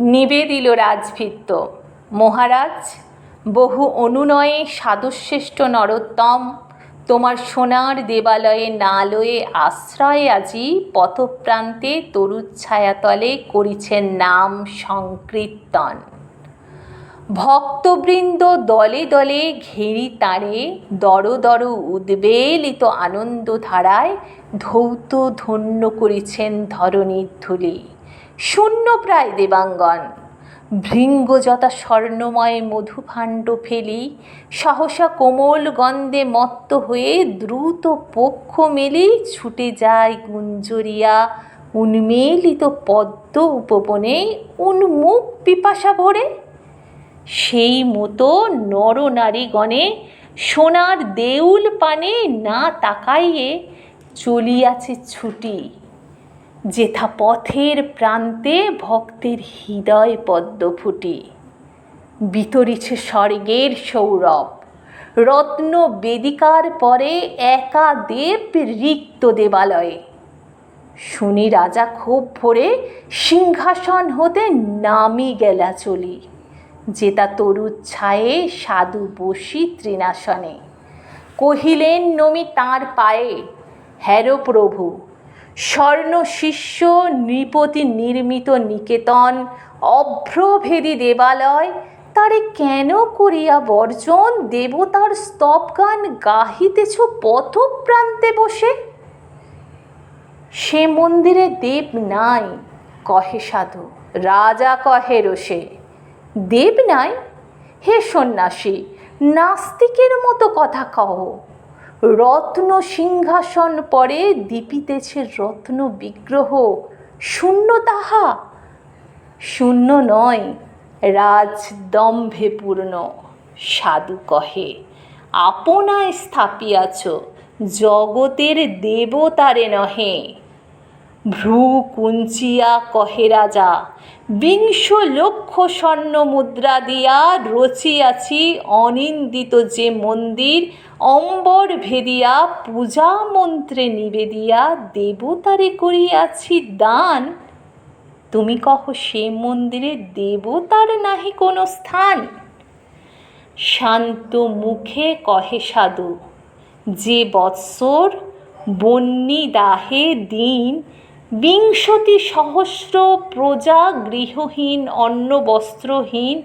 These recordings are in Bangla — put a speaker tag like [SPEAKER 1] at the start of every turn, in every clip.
[SPEAKER 1] নিবেদিল রাজভিত্ত মহারাজ, বহু অনুনয়ে সাধুশ্রেষ্ঠ নরোত্তম, তোমার সোনার দেবালয়ে নালয়ে আশ্রয়ে আজি পথপ্রান্তে তরুচ্ছায়াতলে করিছেন নাম সংকীর্তন। ভক্তবৃন্দ দলে দলে ঘেরি তাঁরে দর দর উদ্বেলিত আনন্দধারায় ধৌত ধন্য করেছেন ধরণীর ধূলি। শূন্য প্রায় দেবাঙ্গন। ভৃঙ্গযতা স্বর্ণময় মধুভাণ্ড ফেলি, সহসা কোমল গন্ধে মত্ত হয়ে দ্রুত পক্ষ মেলে ছুটে যায় গুঞ্জরিয়া, উন্মেলিত পদ্ম উপবনে উন্মুখ পিপাসা ভরে। সেই মতো নরনারীগণে সোনার দেউল পানে না তাকাইয়ে চলিয়াছে ছুটি। যেথা পথের প্রান্তে ভক্তের হৃদয় পদ্ম ফুটি বিতরিছে স্বর্গের সৌরভ, রত্ন বেদিকার পরে একা দেব রিক্ত দেবালয়ে। শুনি রাজা খুব ভরে সিংহাসন হতে নামি গেলা চলি যেতা তরুর ছায়ে সাধু বসি তৃণাসনে। কহিলেন নমি তাঁর পায়ে, হ্যারো প্রভু স্বর্ণ শিষ্য নৃপতি নির্মিত নিকেতন, অভ্রভেদী দেবালয়, তারে কেন করিয়া বর্জন দেবতার স্তবগান গাহিতেছ পথপ্রান্তে বসে? সে মন্দিরে দেব নাই, কহে সাধু, রাজা কহে রোষে। দেব নাই? হে সন্ন্যাসী, নাস্তিকের মতো কথা কহ রত্ন সিংহাসন পরে দীপিতেছে রত্ন বিগ্রহ। শূন্য তাহা, শূন্য নয়, রাজদম্ভে পূর্ণ। সাধু কহে, আপনায় স্থাপিয়াছ, জগতের দেবতারে নহে। ভ্রু কুঞ্চিয়া কহে রাজা, বিংশ লক্ষ স্বর্ণ মুদ্রা দিয়া রচিয়াছি অনিন্দিত যে মন্দির, অম্বর ভেদিয়া পূজা মন্ত্রে নিবেদিয়া দেবতারে করিয়াছি দান। তুমি কহ সে মন্দিরে দেবতার নাহি কোনো স্থান? শান্ত মুখে কহে সাধু, যে বৎসর বন্যী দাহে দিন বিংশতি সহস্র প্রজা গৃহহীন অন্ন বস্ত্রহীন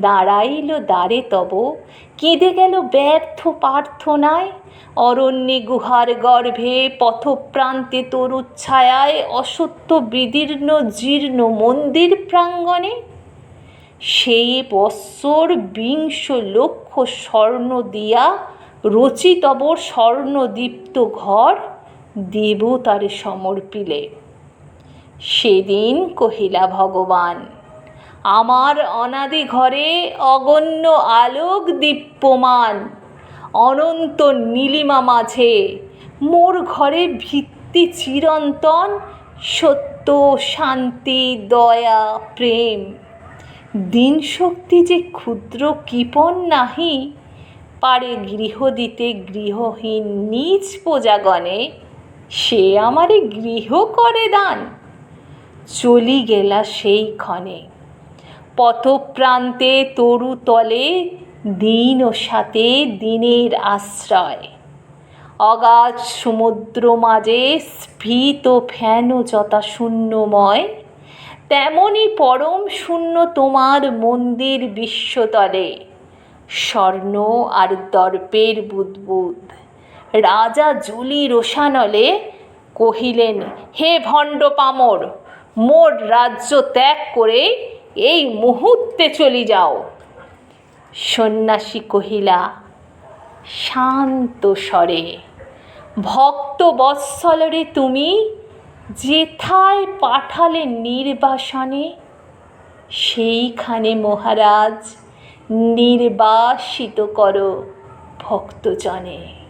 [SPEAKER 1] দাঁড়াইল দ্বারে তব, কেঁদে গেল ব্যর্থ প্রার্থনায়, অরণ্যে গুহার গর্ভে পথপ্রান্তে তরুচ্ছায়ায় অসত্য বিদীর্ণ জীর্ণ মন্দির প্রাঙ্গণে। সেই বৎসর বিংশ লক্ষ স্বর্ণ দিয়া রচিতব স্বর্ণদীপ্ত ঘর দেবতারে সমর্পিলে। সেদিন কহিলা ভগবান, আমার অনাদি ঘরে অগণ্য আলোক দীপ্যমান, অনন্ত নীলিমা মাঝে মোর ঘরে ভিত্তি চিরন্তন সত্য, শান্তি, দয়া, প্রেম। দিন শক্তি যে ক্ষুদ্র কৃপণ নাহি, পারে গৃহ দিতে গৃহহীন নিজ প্রজাগণে সে আমারে গৃহ করে দান। চলি গেলা সেই ক্ষণে। পথপ্রান্তে তরু তলে, দিন ও সাথে দিনের আশ্রয়। অগাধ সমুদ্র মাঝে স্ফীত ফ্যান যথা শূন্যময়, তেমনি পরম শূন্য তোমার মন্দির বিশ্বতলে। স্বর্ণ আর দর্পের বুদবুদ। রাজা জুলি রোষানলে কহিলেন, হে ভণ্ড পামর, মোর রাজ্য ত্যাগ করে এই মুহূর্তে চলি যাও। সন্ন্যাসী কহিলা, শান্ত স্বরে, ভক্ত বৎসলরে তুমি, যেথায় পাঠালে নির্বাসনে, সেইখানে মহারাজ নির্বাসিত করো ভক্তজনে।